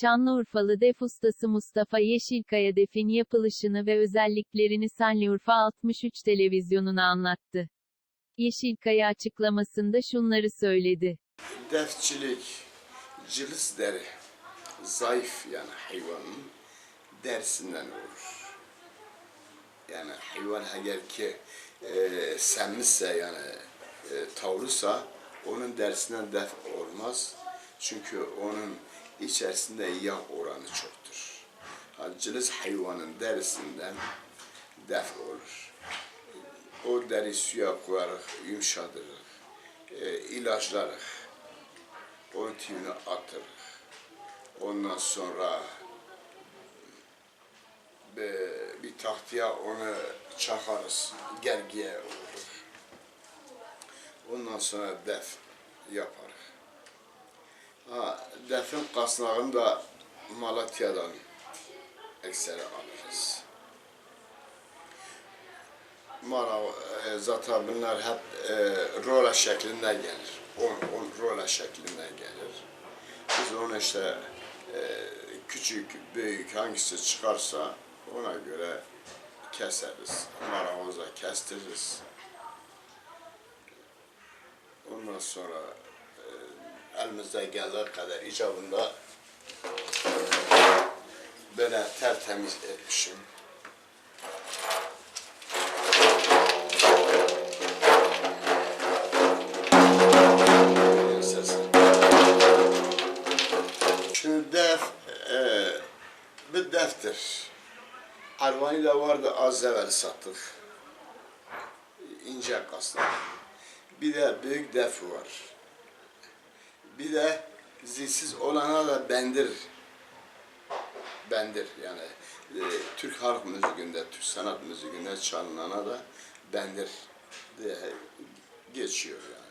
Şanlıurfalı def ustası Mustafa Yeşilkaya defin yapılışını ve özelliklerini Sanliurfa 63 televizyonuna anlattı. Yeşilkaya açıklamasında şunları söyledi. Defçilik, cılız deri, zayıf yani hayvanın derisinden olur. Yani hayvan eğer ki e, semmişse yani e, tavlusa onun derisinden def olmaz. Çünkü onun içerisinde yağ oranı çoktur. Cılız hayvanın derisinden def olur. O deri suya koyarıq, yumuşadırıq, e, ilaçlarıq. Onun tüyünü atırıq. Ondan sonra bir, bir tahtaya onu çakarız, gergiye vururuz. Ondan sonra def yaparıq. Defin kasnağını da Malatya'dan ekseri alırız. Mara, e, zaten bunlar hep e, rola şeklinde gelir. On, on rola şeklinde gelir. Biz onu işte e, küçük, büyük hangisi çıkarsa ona göre keseriz. Maramıza kestiririz. Ondan sonra elimizde geldiği kadar icabında böyle tertemiz etmişim. Şimdi def, e, bir deftir. Arvani de vardı az evvel sattık. İnce kaslı. Bir de büyük def var. Bir de zilsiz olana da bendir. Bendir yani e, Türk halk müziğinde, Türk sanat müziğinde çalınana da bendir diye geçiyor yani.